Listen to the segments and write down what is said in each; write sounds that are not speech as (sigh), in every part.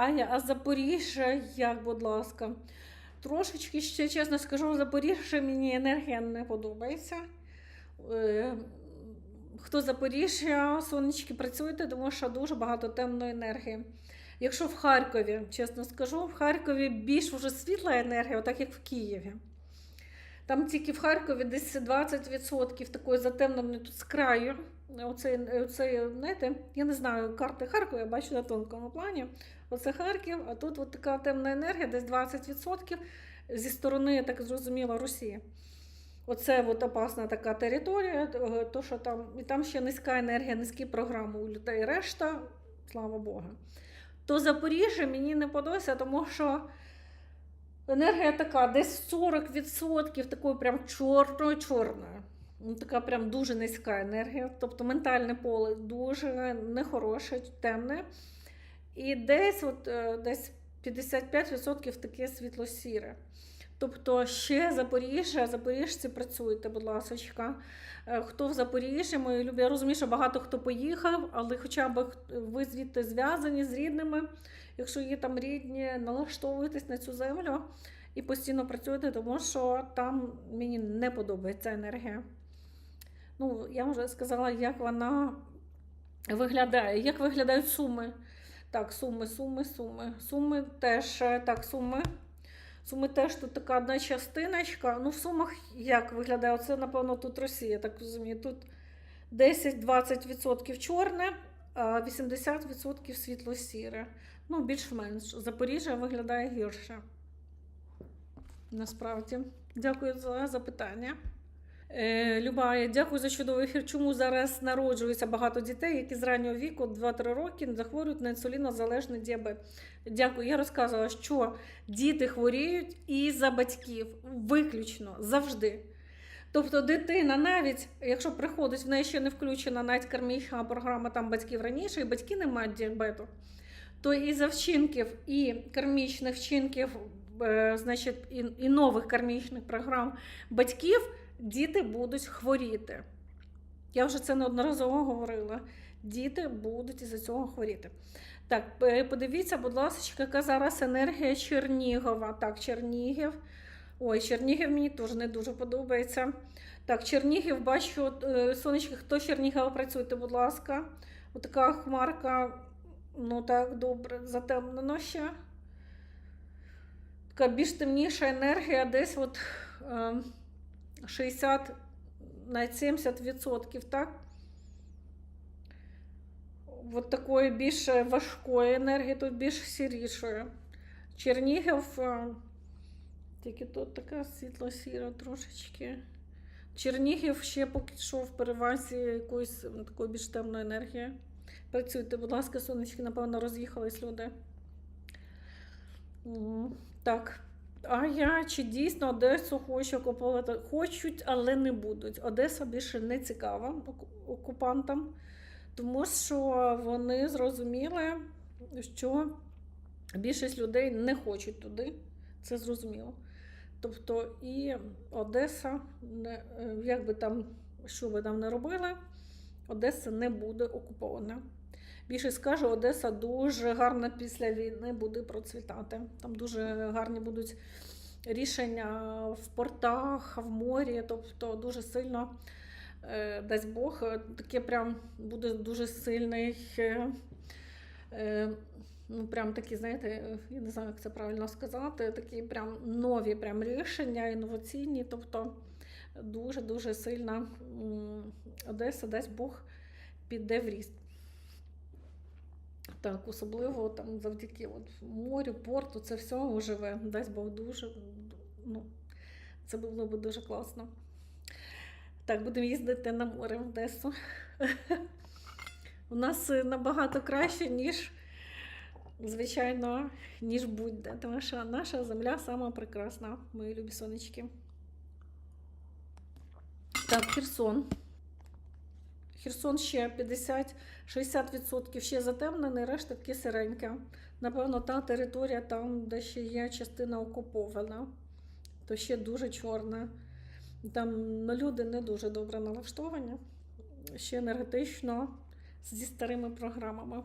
Ая, а Запоріжжя, як, будь ласка. Трошечки ще чесно скажу, Запоріжжя мені енергія не подобається. Е, Хто Запоріжжя, сонечки, працюйте, тому що дуже багато темної енергії. Якщо в Харкові, чесно скажу, в Харкові більш вже світла енергія, так як в Києві. Там тільки в Харкові десь 20% такої затемненої тут з краю. Оцей, оцей, знаєте, я не знаю карти Харкова, я бачу на тонкому плані. Оце Харків, а тут от така темна енергія, десь 20% зі сторони, я так зрозуміла, Росії. Оце от опасна така територія, е, то, що там, і там ще низька енергія, низькі програми у людей. Решта, слава Богу. То Запоріжжя мені не подобається, тому що енергія така, десь 40% такої прям чорної-чорної. Ну, Така прям дуже низька енергія. Тобто ментальне поле дуже нехороше, темне. І десь, от, е, десь 55% таке світло-сіре. Тобто ще Запоріжжя, запоріжці працюйте, будь ласка. Хто в Запоріжжі, мої любі, я розумію, що багато хто поїхав, але хоча б ви звідти зв'язані з рідними. Якщо є там рідні, налаштовуйтесь на цю землю і постійно працюйте, тому що там мені не подобається енергія. Ну, я вже сказала, як вона виглядає, як виглядають суми. Так, суми, суми, суми. Суми теж е, так, суми. Суми теж тут така одна частиночка. Ну, в сумах як виглядає? Оце, напевно, тут Росія, так розумію. Тут 10-20% чорне, а 80% світло-сіре. Ну, більш-менш. Запоріжжя виглядає гірше. Насправді. Дякую за запитання. Е, Любая, дякую за чудовий ефір. Чому зараз народжується багато дітей, які з раннього віку 2-3 роки захворюють на інсулінозалежний діабет? Дякую. Я розказувала, що діти хворіють і за батьків виключно завжди. Тобто дитина, навіть якщо приходить, в неї ще не включена навіть кармічна програма там батьків раніше, і батьки не мають діабету, то і за вчинків, і кармічних вчинків, е, значить, і нових кармічних програм батьків діти будуть хворіти. Я вже це неодноразово говорила. Діти будуть із-за цього хворіти. Так, подивіться, будь ласка, яка зараз енергія Чернігова. Так, Чернігів. Ой, Чернігів мені теж не дуже подобається. Так, Чернігів, бачу, е, сонечки, хто Чернігова працюйте, будь ласка. Отака хмарка, ну так, добре, затемнено ще. Така більш темніша енергія, десь от е, 60, навіть 70%, так? От такої більш важкої енергії, тут більш сірішої. Чернігів, е, тільки тут така світло-сіра трошечки. Чернігів ще поки що в перевазі якоїсь такої більш темної енергії. Працюйте, будь ласка, сонечки, напевно, роз'їхались люди. Так. А я чи дійсно Одесу хочу окуповувати? Хочуть, але не будуть. Одеса більше не цікава окупантам, тому що вони зрозуміли, що більшість людей не хочуть туди. Це зрозуміло. Тобто і Одеса, е, як би там, що би там не робили, Одеса не буде окупована. Більше скажу, Одеса дуже гарна після війни буде процвітати. Там дуже гарні будуть рішення в портах, в морі, тобто дуже сильно, е, дасть Бог, е, таке прям буде дуже сильний. е, Ну, прям такі, знаєте, я не знаю, як це правильно сказати, такі прям нові прям рішення, інноваційні, тобто дуже-дуже сильна Одеса, дасть Бог, піде в ріст. Так, особливо там завдяки от, морю, порту, це все оживе. Дасть Бог дуже. Ну, це було б дуже класно. Так, будемо їздити на море в Одесу. У нас е, набагато краще, ніж, звичайно, ніж будь-де. Тому що наша земля сама прекрасна, мої любі сонечки. Так, Херсон. Херсон ще 50-60% ще затемнений, решта таки сиреньке. Напевно, та територія там, де ще є частина окупована, то ще дуже чорна. Там ну, люди не дуже добре налаштовані, ще енергетично зі старими програмами.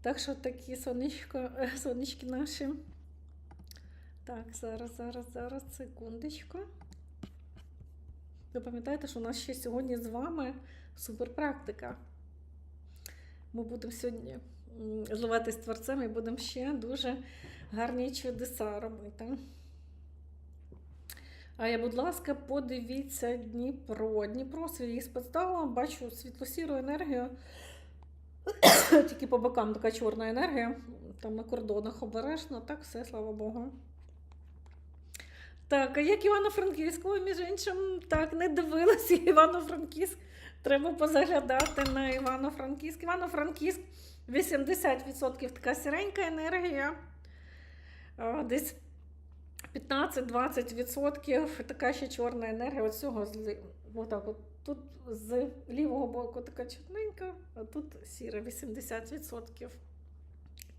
Так що такі сонечко, сонечки наші. Так, зараз, зараз, зараз, секундочку. Ви пам'ятаєте, що у нас ще сьогодні з вами суперпрактика. Ми будемо сьогодні м, зливати з творцем і будемо ще дуже гарні чудеса робити. А я, будь ласка, подивіться Дніпро. Дніпро свій спецтала, бачу світло-сіру енергію. (coughs) Тільки по бокам така чорна енергія. Там на кордонах обережно, так все, слава Богу. Так, а як Івано-Франківську, між іншим, так, не дивилася (laughs) Івано-Франківськ. Треба позаглядати на Івано-Франківськ. Івано-Франківськ 80% така сіренька енергія. Десь 15-20% така ще чорна енергія. От цього отак от. Тут з лівого боку така чорненька, а тут сіра 80%.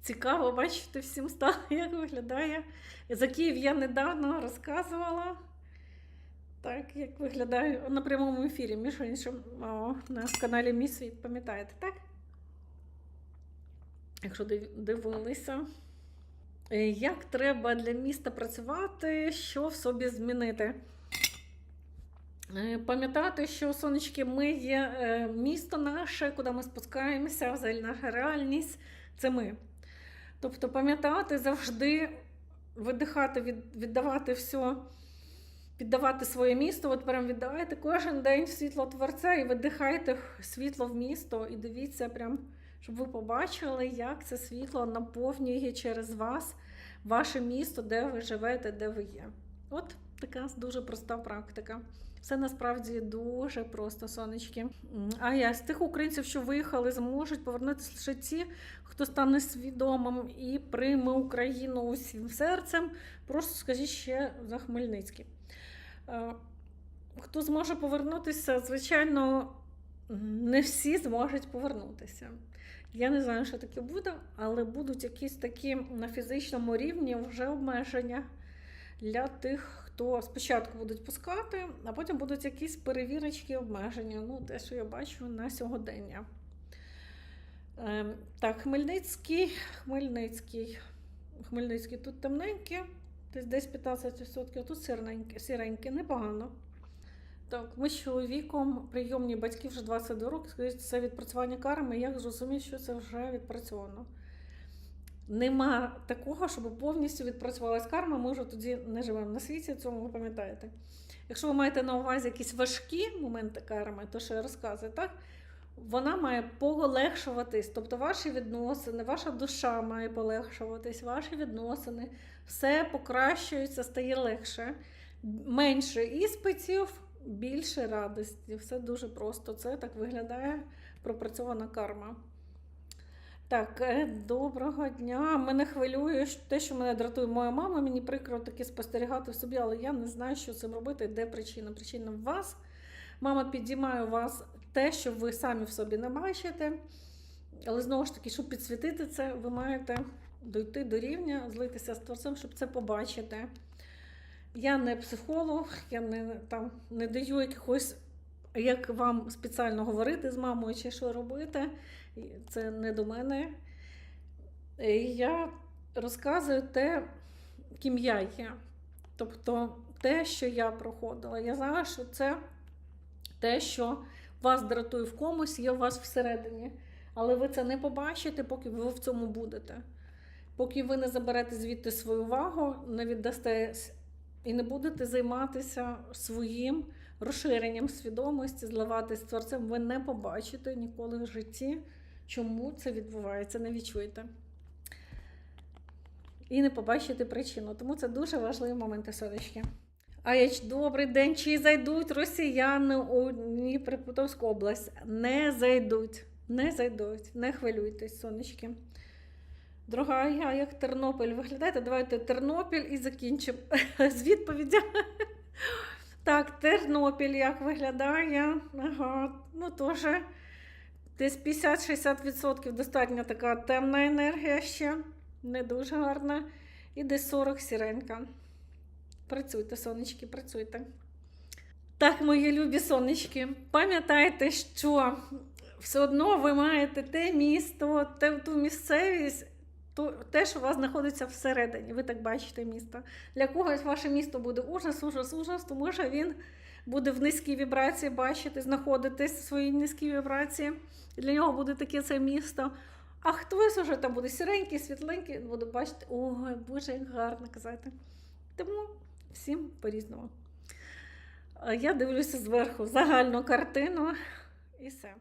Цікаво бачити всім стало, (laughs) як виглядає. За Київ я недавно розказувала. Так, як виглядає на прямому ефірі, між іншим, о, на каналі Мій Світ, пам'ятаєте, так? Якщо дивилися. Е, Як треба для міста працювати, що в собі змінити? Е, Пам'ятати, що сонечки, ми є е, місто наше, куди ми спускаємося, взагалі наша реальність це ми. Тобто пам'ятати завжди видихати, віддавати все, віддавати своє місто. От прям віддавайте кожен день в світло Творця і видихайте світло в місто, і дивіться, прям, щоб ви побачили, як це світло наповнює через вас ваше місто, де ви живете, де ви є. От така дуже проста практика. Все насправді дуже просто, сонечки. А я з тих українців, що виїхали, зможуть повернутися лише ті, хто стане свідомим і прийме Україну усім серцем. Просто скажіть ще за Хмельницький. Е, Хто зможе повернутися, звичайно, не всі зможуть повернутися. Я не знаю, що таке буде, але будуть якісь такі на фізичному рівні вже обмеження для тих, хто спочатку будуть пускати, а потім будуть якісь перевірочки обмеження. Ну, те, що я бачу на сьогодення. Ем, так, Хмельницький, Хмельницький. Хмельницький тут темненьке, десь десь 15%, тут сірненьке, сіреньке, непогано. Так, ми з чоловіком прийомні батьки вже 22 роки. Це відпрацювання карми. Як зрозуміти, що це вже відпрацьовано? Нема такого, щоб повністю відпрацювалась карма. Ми вже тоді не живемо на світі, цьому ви пам'ятаєте. Якщо ви маєте на увазі якісь важкі моменти карми, то що я розказую, так? Вона має полегшуватись. Тобто ваші відносини, ваша душа має полегшуватись, ваші відносини, все покращується, стає легше. Менше іспитів, більше радості. Все дуже просто. Це так виглядає пропрацьована карма. Так, е, доброго дня. Мене хвилює те, що мене дратує моя мама. Мені прикро таке спостерігати в собі, але я не знаю, що цим робити, де причина. Причина в вас. Мама підіймає у вас те, що ви самі в собі не бачите. Але знову ж таки, щоб підсвітити це, ви маєте дойти до рівня, злитися з творцем, щоб це побачити. Я не психолог, я не, там, не даю якихось, як вам спеціально говорити з мамою чи що робити. Це не до мене. Е, Я розказую те, ким я є. Тобто те, що я проходила. Я знаю, що це те, що вас дратує в комусь, є у вас всередині. Але ви це не побачите, поки ви в цьому будете. Поки ви не заберете звідти свою увагу, не віддасте і не будете займатися своїм розширенням свідомості, зливатись з творцем, ви не побачите ніколи в житті, чому це відбувається, не відчуєте. І не побачите причину. Тому це дуже важливі моменти, сонечки. А я ч- добрий день, чи зайдуть росіяни у Дніпропетровську область? Не зайдуть, не зайдуть, не хвилюйтесь, сонечки. Дорога, я як Тернопіль виглядаєте? Давайте Тернопіль і закінчимо (laughs) з відповіддя. Так, Тернопіль як виглядає? Ага, ну теж десь 50-60% достатньо така темна енергія ще, не дуже гарна. І десь 40 сіренька. Працюйте, сонечки, працюйте. Так, мої любі сонечки, пам'ятайте, що все одно ви маєте те місто, те, ту місцевість, то, те, що у вас знаходиться всередині. Ви так бачите місто. Для когось ваше місто буде ужас, ужас, ужас, тому що він буде в низькій вібрації бачити, знаходитись в своїй низькій вібрації. Для нього буде таке це місто. А хтось уже там буде сіренький, світленький, буде бачити, ой, Боже, як гарно казати. Тому всім по-різному. Я дивлюся зверху загальну картину і все.